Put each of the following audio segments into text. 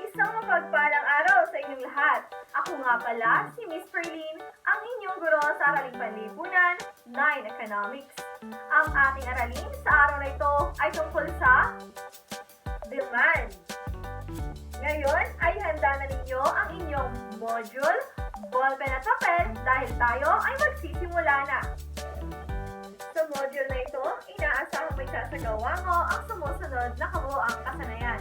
Isang mapagpalang araw sa inyong lahat. Ako nga pala, si Miss Perlin, ang inyong guro sa Araling Panlipunan, 9 Economics. Ang ating aralin sa araw na ito ay tungkol sa demand. Ngayon ay handa na ninyo ang inyong module, ballpen at papel dahil tayo ay magsisimula na. Sa module na ito, inaasahang may sasagawa mo ang sumusunod na kabuoang kasanayan.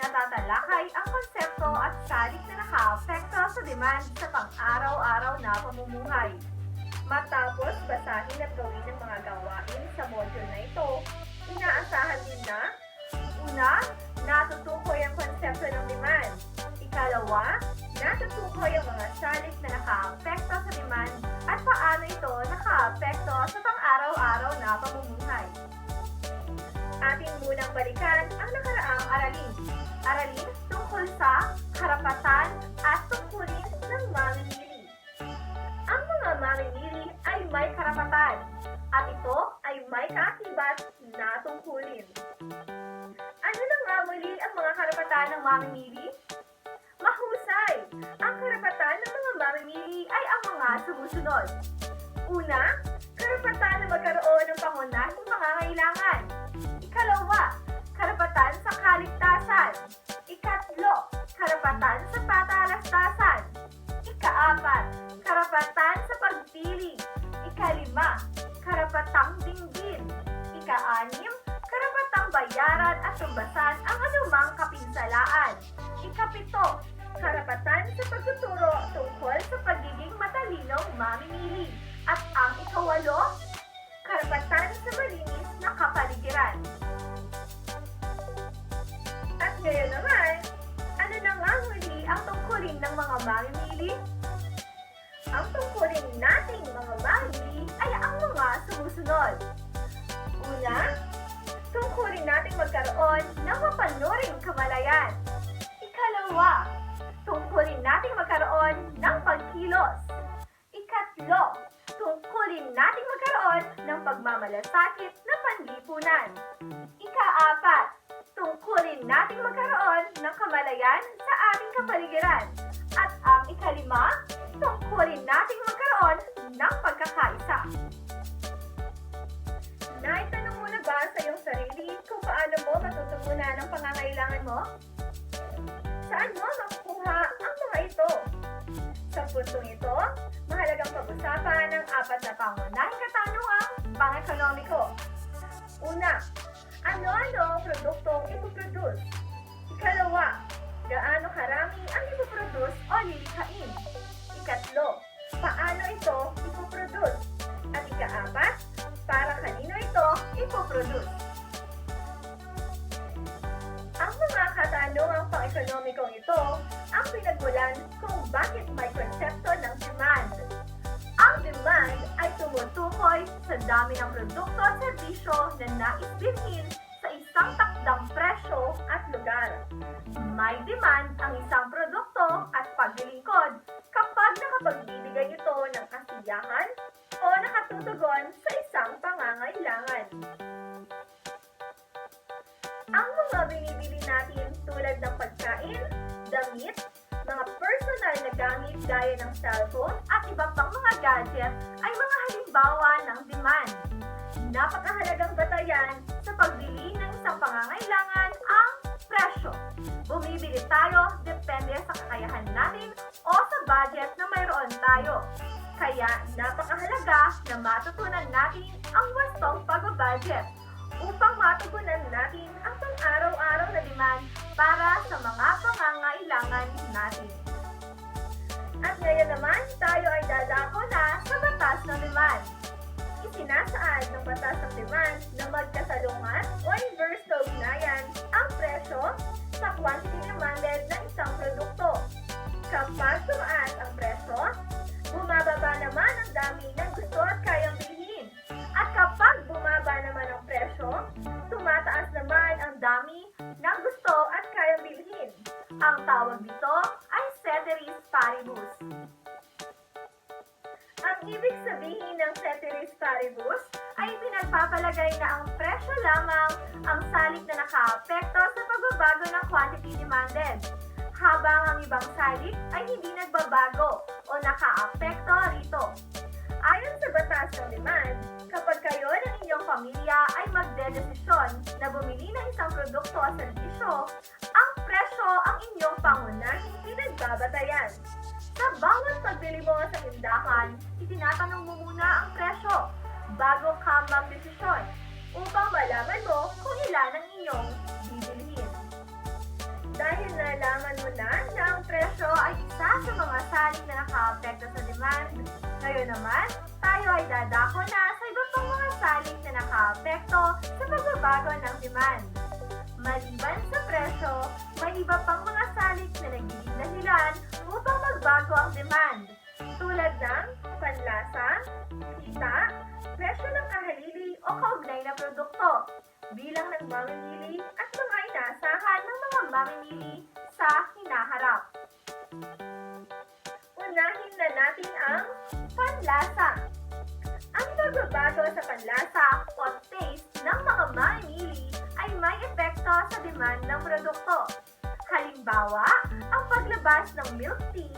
Natatalakay ang konsepto at salik na nakaapekto sa demand sa pang-araw-araw na pamumuhay. Matapos basahin at gawin ang mga gawain sa module na ito, inaasahan din na Una, natutukoy ang konsepto ng demand. Ikalawa, natutukoy ang mga salik na nakaapekto sa demand at paano ito nakaapekto sa pang-araw-araw na pamumuhay. Ating munang balikan ang nakaraang aralin. Aralin tungkol sa karapatan at tungkulin ng mamimili. Ang mga mamimili ay may karapatan at ito ay may kaakibat na tungkulin. Ano na nga muli ang mga karapatan ng mamimili? Mahusay! Ang karapatan ng mga mamimili ay ang mga sumusunod. Una, karapatan na magkaroon ng pangunahing pangangailangan. Matalinong mamimili. At ang ikawalo, karapatan sa malinis na kapaligiran. At ngayon naman, ano na nga muli ang tungkulin ng mga mamimili? Ang tungkulin nating mga mamimili ay ang mga sumusunod. Una, tungkulin nating magkaroon ng mapanuring kamalayan. Ikalawa, Ikatlo, tungkulin nating magkaroon ng pagmamalasakit na panlipunan. Ikaapat, tungkulin nating magkaroon ng kamalayan sa ating kapaligiran. At ang ikalima, tungkulin nating magkaroon ng pagkakaisa. Naitanong mo na ba sa iyong sarili kung paano mo matutugunan ang pangangailangan mo? Saan mo makukuha ang mga ito? Sa puntong ito, mahalagang pag-usapan ang apat na pangunahing katanungang pang-ekonomiko. Una, ano-ano produktong sa dami ng produkto at serbisyo na nais bilhin sa isang takdang presyo at lugar. May demand ang isang produkto at paglilingkod kapag nakapagbibigay ito ng kasiyahan o nakatutugon sa isang pangangailangan. Ang mga binibili natin tulad ng pagkain, damit, mga personal na gamit gaya ng cellphone at iba pang mga gadget ay mga halimbawa ng demand. Napakahalagang batayan sa pagbili ng isang pangangailangan ang presyo. Bumibili tayo depende sa kakayahan natin o sa budget na mayroon tayo. Kaya napakahalaga na matutunan natin ang wastong pagbabudget upang matugunan natin ang pang-araw-araw na demand para sa mga pangangailangan natin. At ngayon naman, tayo ay dadako na sa batas ng demand. Isinasaad ng batas ng demand na magkasalungat o inverse na ugnayan Ang ibig sabihin ng ceteris paribus ay pinagpapalagay na ang presyo lamang ang salik na nakaapekto sa pagbaba pagbabago ng quantity demanded, habang ang ibang salik ay hindi nagbabago o nakaapekto rito. Ayon sa batas ng demand, kapag kayo ng inyong pamilya ay magdedesisyon na bumili ng isang produkto o serbisyo, ang presyo ang inyong pangunahing pinagbabatayan. Sa bawat pagbili mo sa tindahan, itinatanong mo muna ang presyo bago ka magdesisyon upang malaman mo kung ilan ang inyong bibilhin. Dahil nalaman mo na na ang presyo ay isa sa mga salik na nakaapekto sa demand, ngayon naman, tayo ay dadako na sa iba pang mga salik na nakaapekto sa pagbabago ng demand. Maliban sa presyo, may iba pang mga salik na nagiging dahilan upang magbago ang demand, tulad ng panlasa, kita, presyo ng kahalili o kaugnay na produkto, bilang ng mamimili at mga inaasahan ng mga mamimili sa hinaharap. Unahin na natin ang panlasa. Ang pagbabago sa panlasa demand ng produkto. Halimbawa, ang paglabas ng milk tea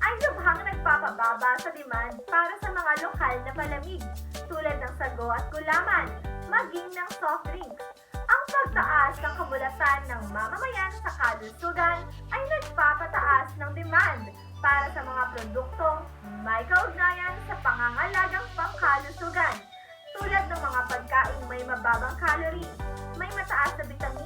ay lubhang nagpapababa sa demand para sa mga lokal na palamig tulad ng sago at gulaman, maging ng soft drinks. Ang pagtaas ng kamulatan ng mamamayan sa kalusugan ay nagpapataas ng demand para sa mga produktong may kaugnayan sa pangangalagang pangkalusugan tulad ng mga pagkaing may mababang calorie, may mataas na bitamina,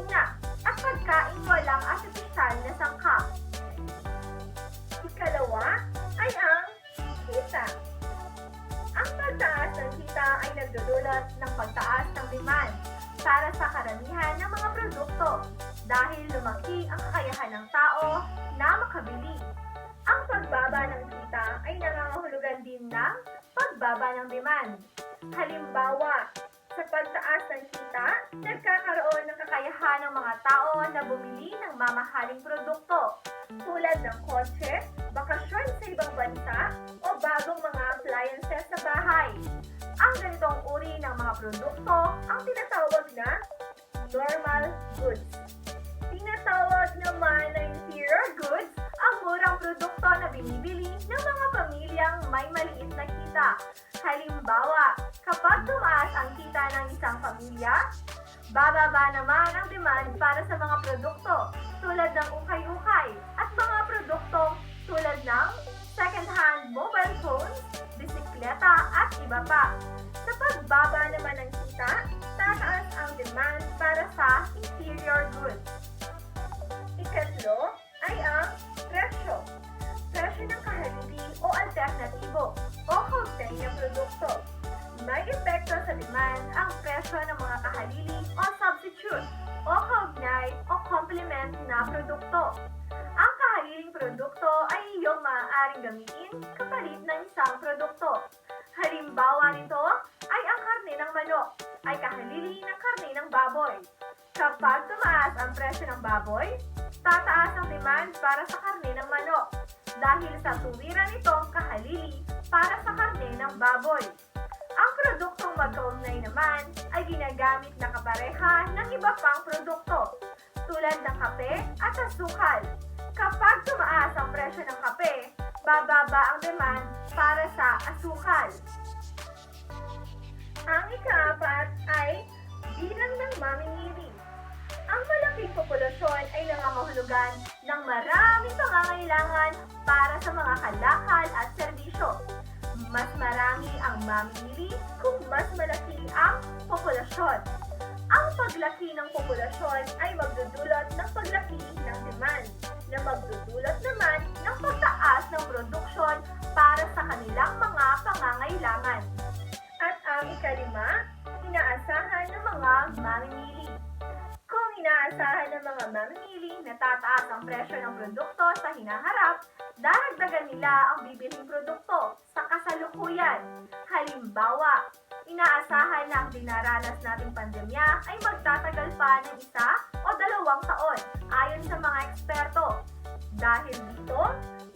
ng pagbaba ng demand. Halimbawa, sa pagtaas ng kita, nagkakaroon ng kakayahan ng mga tao na bumili ng mamahaling produkto tulad ng kotse, bakasyon sa ibang bansa, o bagong mga appliances sa bahay. Ang ganitong uri ng mga produkto ang tinatawag na normal goods. Tinatawag naman na produkto na binibili ng mga pamilyang may maliit na kita. Halimbawa, kapag tumaas ang kita ng isang pamilya, bababa naman ang demand para sa mga produkto tulad ng ukay-ukay at mga produktong tulad ng second-hand mobile phones, bisikleta at iba pa. May epekto sa demand ang presyo ng mga kahalili o substitute o kaugnay o complement na produkto. Ang kahaliling produkto ay iyong maaaring gamitin kapalit ng isang produkto. Halimbawa nito ay ang karne ng manok ay kahalili ng karne ng baboy. Kapag tumaas ang presyo ng baboy, tataas ang demand para sa karne ng manok dahil sa tuwiran nitong kahalili para sa karne ng baboy. Magkaugnay naman ay ginagamit na kapareha ng iba pang produkto tulad ng kape at asukal. Kapag tumaas ang presyo ng kape, bababa ang demand para sa asukal. Ang ikaapat ay bilang ng mamimili. Ang malaking populasyon ay nangangahulugan ng maraming pangangailangan para sa mga kalakal at serbisyo. Mas marami ang mamimili kung mas malaki ang populasyon. Ang paglaki ng populasyon ay magdudulot ng paglaki ng demand na magdudulot naman ng pagtaas ng produksyon para sa kanilang mga pangangailangan. At ang ikalima, inaasahan ng mga mamimili. Kung inaasahan ng mga mamimili na tataas ang presyo ng produkto sa hinaharap, daragdagan nila ang bibiling dinaranas nating pandemya ay magtatagal pa ng isa o dalawang taon ayon sa mga eksperto. Dahil dito,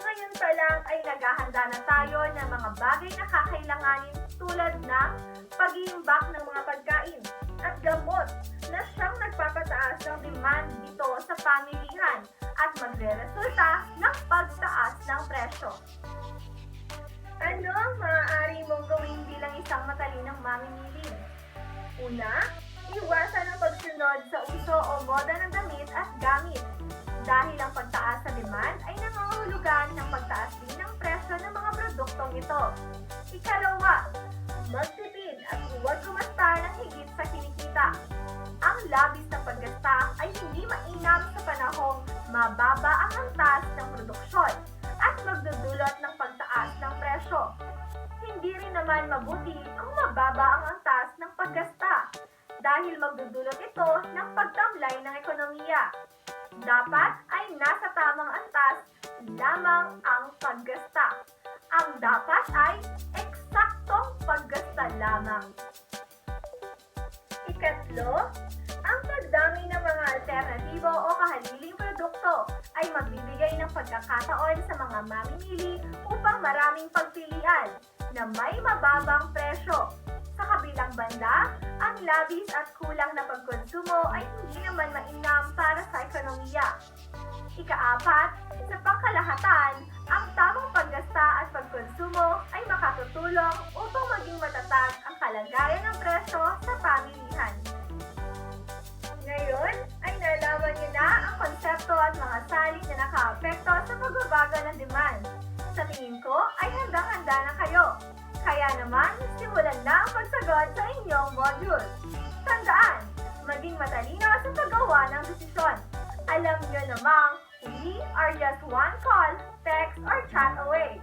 ngayon pa lang ay naghahanda na tayo ng mga bagay na kakailanganin tulad ng pag-iimbak ng mga pagkain at gamot na siyang nagpapataas ng demand dito sa pamilihan at magre-resulta ng pagtaas ng presyo. Una, iwasan ang pagsunod sa uso o moda ng damit at gamit. Dahil ang pagtaas sa demand ay nangangahulugan ng pagtaas din ng presyo ng mga produktong ito. Ikalawa, magtipid at huwag gumasta ng higit sa kinikita. Ang labis na paggasta ay hindi mainam sa panahong mababa ang antas ng produksyon at magdudulot ng pagtaas ng presyo. Hindi rin naman mabuti kung mababa ang antas dahil magdudulot ito ng pagtamlay ng ekonomiya. Dapat ay nasa tamang antas lamang ang paggasta. Ang dapat ay eksaktong paggasta lamang. Ikatlo, ang pagdami ng mga alternatibo o kahaliling produkto ay magbibigay ng pagkakataon sa mga mamimili upang maraming pagpilian na may mababang presyo. Kabilang banda, ang labis at kulang na pagkonsumo ay hindi naman mainam para sa ekonomiya. Ikaapat, sa pangkalahatan, ang tamang paggasta at pagkonsumo ay makatutulong upang maging matatag ang kalagayan ng presyo sa pamilihan. Ngayon ay nalaman niyo na ang konsepto at mga salin na nakaapekto sa pagbabago ng demand. Sa tingin ko ay handang-handa na kayo. Kaya naman, simulan na ang pagsagot sa inyong module. Tandaan, maging matalino sa paggawa ng desisyon. Alam niyo namang, we are just one call, text, or chat away.